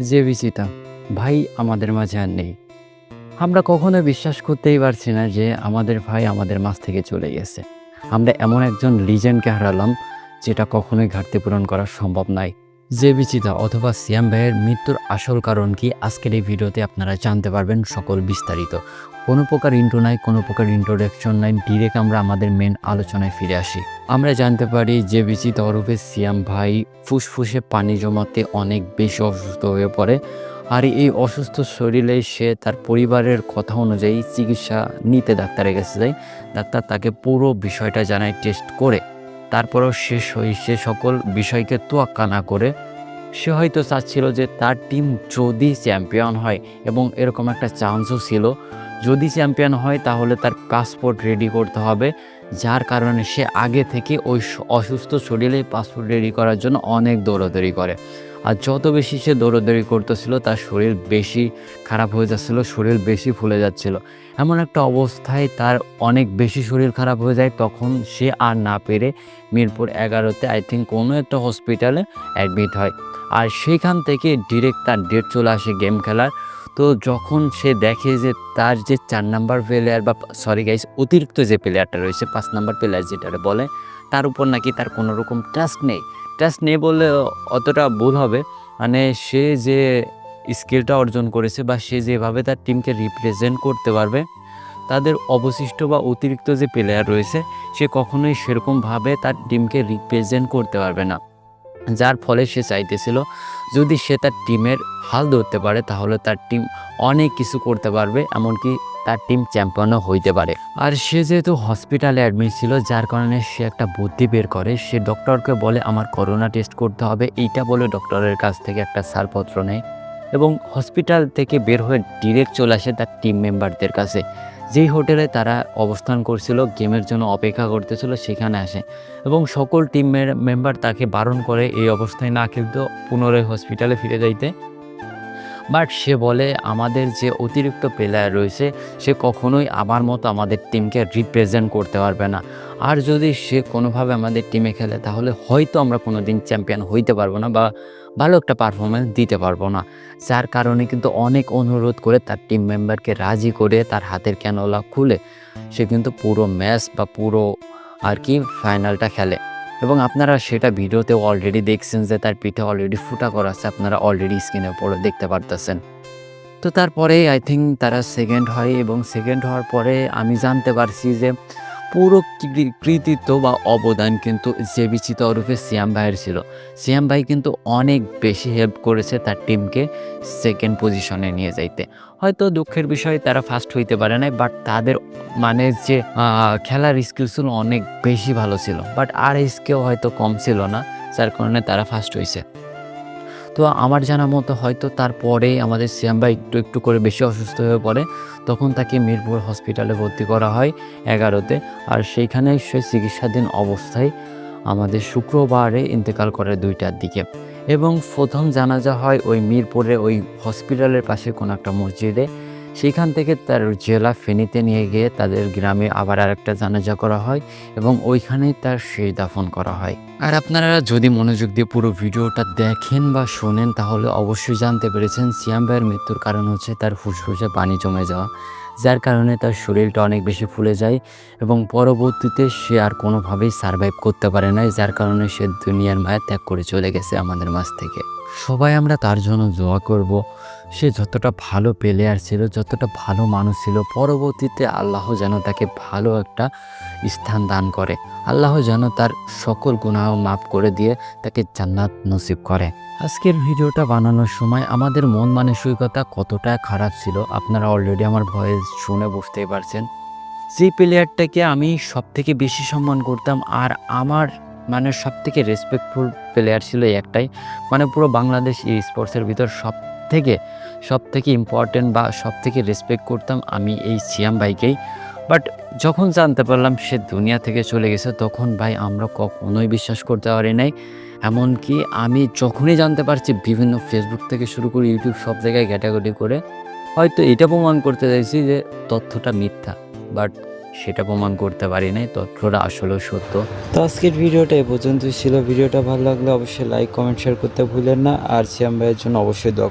যে বিচিতা, ভাই আমাদের মাঝে আর নেই। আমরা কখনো বিশ্বাস করতেই পারছি না যে আমাদের ভাই আমাদের মাছ থেকে চলে গেছে। আমরা এমন একজন লিজেন্ডকে হারালাম, যেটা কখনোই ঘাটতি পূরণ করা সম্ভব নয় যে বিচিতা অথবা সিয়াম ভাইয়ের মৃত্যুর আসল কারণ কি আজকের এই ভিডিওতে আপনারা জানতে পারবেন সকল বিস্তারিত। কোনো প্রকার ইন্ট্রো নাই, কোনো প্রকার ইন্ট্রোডাকশন নাই ডিরেক্ট আমরা আমাদের মেন আলোচনায় ফিরে আসি। আমরা জানতে পারি যে বিচিতা ওরফে সিয়াম ভাই ফুসফুসে পানি জমাতে অনেক বেশি অসুস্থ হয়ে পড়ে আর এই অসুস্থ শরীরে সে তার পরিবারের কথা অনুযায়ী চিকিৎসা নিতে ডাক্তারের কাছে যায়। ডাক্তার তাকে পুরো বিষয়টা জানায় টেস্ট করে। তারপরেও শেষ হয়ে সে সকল বিষয়কে তোয়াক্কা না করে, সে হয়তো চাচ্ছিল যে তার টিম যদি চ্যাম্পিয়ন হয় এবং এরকম একটা চান্সও ছিল, যদি চ্যাম্পিয়ন হয় তাহলে তার পাসপোর্ট রেডি করতে হবে, যার কারণে সে আগে থেকে ওই অসুস্থ শরীরে পাসপোর্ট রেডি করার জন্য অনেক দৌড়াদৌড়ি করে। আর যত বেশি সে দৌড়াদৌড়ি করতেছিল, তার শরীর বেশি খারাপ হয়ে যাচ্ছিল, শরীর বেশি ফুলে যাচ্ছিল। এমন একটা অবস্থায় তার অনেক বেশি শরীর খারাপ হয়ে যায়, তখন সে আর না পেরে মিরপুর এগারোতে আই থিঙ্ক কোনো একটা হসপিটালে অ্যাডমিট হয়। আর সেইখান থেকে ডিরেক্ট তার ডেট চলে আসে গেম খেলার। তো যখন সে দেখে যে তার যে চার নাম্বার প্লেয়ার বা সরি গাইস অতিরিক্ত যে প্লেয়ারটা রয়েছে, পাঁচ নাম্বার প্লেয়ার যেটা বলে, তার উপর নাকি তার কোনো রকম ট্রাস্ট নেই। ট্রাস্ট নেই বললে অতটা ভুল হবে। মানে সে যে স্কিলটা অর্জন করেছে বা সে যেভাবে তার টিমকে রিপ্রেজেন্ট করতে পারবে, তাদের অবশিষ্ট বা অতিরিক্ত যে প্লেয়ার রয়েছে, সে কখনোই সেরকমভাবে তার টিমকে রিপ্রেজেন্ট করতে পারবে না। যার ফলে সে চাইতেছিল, যদি সে তার টিমের হাল ধরতে পারে, তাহলে তার টিম অনেক কিছু করতে পারবে, এমনকি তার টিম চ্যাম্পিয়নও হইতে পারে। আর সে যেহেতু হসপিটালে অ্যাডমিট ছিল, যার কারণে সে একটা বুদ্ধি বের করে। সে ডক্টরকে বলে, আমার করোনা টেস্ট করতে হবে। এইটা বলে ডক্টরের কাছ থেকে একটা ছাড়পত্র নেয় এবং হসপিটাল থেকে বের হয়ে ডিরেক্ট চলে আসে তার টিম মেম্বারদের কাছে। যেই হোটেলে তারা অবস্থান করছিল গেমের জন্য অপেক্ষা করতেছিল, সেখানে আসে। এবং সকল টিম মেম্বার তাকে বারণ করে, এই অবস্থায় না খেলতে, পুনরায় হসপিটালে ফিরে যাইতে। বাট সে বলে, আমাদের যে অতিরিক্ত প্লেয়ার রয়েছে, সে কখনোই আমার মতো আমাদের টিমকে রিপ্রেজেন্ট করতে পারবে না। আর যদি সে কোনোভাবে আমাদের টিমে খেলে, তাহলে হয়তো আমরা কোনো দিন চ্যাম্পিয়ন হইতে পারব না বা ভালো একটা পারফরমেন্স দিতে পারব না। যার কারণে কিন্তু অনেক অনুরোধ করে তার টিম মেম্বারকে রাজি করে তার হাতের ক্যানোলা খুলে, সে কিন্তু পুরো ম্যাচ বা পুরো আর কি ফাইনালটা খেলে। এবং আপনারা সেটা ভিডিওতে অলরেডি দেখছেন যে তার পিঠে অলরেডি ফুটা করা আছে, আপনারা অলরেডি স্ক্রিনে পরে দেখতে পারতেছেন। তো তারপরে আই থিঙ্ক তারা সেকেন্ড হয় এবং সেকেন্ড হওয়ার পরে আমি জানতে পারছি যে পুরো কৃতিত্ব বা অবদান কিন্তু যে বিচিত ওরফে সিয়াম ভাইয়ের ছিল। সিয়াম ভাই কিন্তু অনেক বেশি হেল্প করেছে তার টিমকে সেকেন্ড পজিশনে নিয়ে যাইতে। হয়তো দুঃখের বিষয়, তারা ফার্স্ট হইতে পারে নাই বাট তাদের মানে যে খেলার স্কিল ছিল অনেক বেশি ভালো ছিল। বাট আর স্কেও হয়তো কম ছিল না, যার কারণে তারা ফার্স্ট হয়েছে তো আমার জানা মতো হয়তো তারপরে আমাদের সিয়াম ভাই একটু একটু করে বেশি অসুস্থ হয়ে পড়ে, তখন তাকে মিরপুর হসপিটালে ভর্তি করা হয় এগারোতে। আর সেইখানে সে চিকিৎসাধীন অবস্থায় আমাদের শুক্রবারে ইন্তেকাল করে দুইটার দিকে। এবং প্রথম জানাজা হয় ওই মিরপুরে ওই হসপিটালের পাশে কোনো একটা মসজিদে। সেখান থেকে তার জেলা ফেনীতে নিয়ে গিয়ে তাদের গ্রামে আবার আরেকটা জানাজা করা হয় এবং ওইখানেই তার শেষ দাফন করা হয়। আর আপনারা যদি মনোযোগ দিয়ে পুরো ভিডিওটা দেখেন বা শোনেন, তাহলে অবশ্যই জানতে পেরেছেন সিয়াম ভাইয়ের মৃত্যুর কারণ হচ্ছে তার ফুসফুসে পানি জমে যাওয়া, যার কারণে তার শরীরটা অনেক বেশি ফুলে যায় এবং পরবর্তীতে সে আর কোনোভাবেই সারভাইভ করতে পারে না যার কারণে সে দুনিয়ার মায়া ত্যাগ করে চলে গেছে আমাদের মাঝ থেকে। সবাই আমরা তার জন্য দোয়া করব। সে যতটা ভালো প্লেয়ার ছিল, যতটা ভালো মানুষ ছিল, পরবর্তীতে আল্লাহ যেন তাকে ভালো একটা স্থান দান করে। আল্লাহ যেন তার সকল গুনাহ মাফ করে দিয়ে তাকে জান্নাত নসিব করে। আজকের ভিডিওটা বানানোর সময় আমাদের মন মানসিকতা কতটা খারাপ ছিল, আপনারা অলরেডি আমার ভয়েস শুনে বুঝতেই পারছেন। যে প্লেয়ারটাকে আমি সব থেকে বেশি সম্মান করতাম আর আমার মানে সব থেকে রেসপেক্টফুল প্লেয়ার ছিল একটাই। মানে পুরো বাংলাদেশ এই স্পোর্টসের ভিতর সব থেকে সব থেকে ইম্পর্টেন্ট বা সব থেকে রেসপেক্ট করতাম আমি এই সিয়াম ভাইকেই। বাট যখন জানতে পারলাম সে দুনিয়া থেকে চলে গেছে, তখন ভাই আমরা কখনোই বিশ্বাস করতে পারি নাই। এমনকি আমি যখনই জানতে পারছি, বিভিন্ন ফেসবুক থেকে শুরু করে ইউটিউব সব জায়গায় ঘাটাঘাটি করে, হয়তো এটা প্রমাণ করতে চাইছি যে তথ্যটা মিথ্যা। বাট সেটা প্রমাণ করতে পারি নাই, তথ্যটা আসলেও সত্য। তো আজকের ভিডিওটা এ পর্যন্তই ছিল। ভিডিওটা ভালো লাগলে অবশ্যই লাইক কমেন্ট শেয়ার করতে ভুলেন না। আর সিয়াম ভাইয়ের জন্য অবশ্যই দোয়া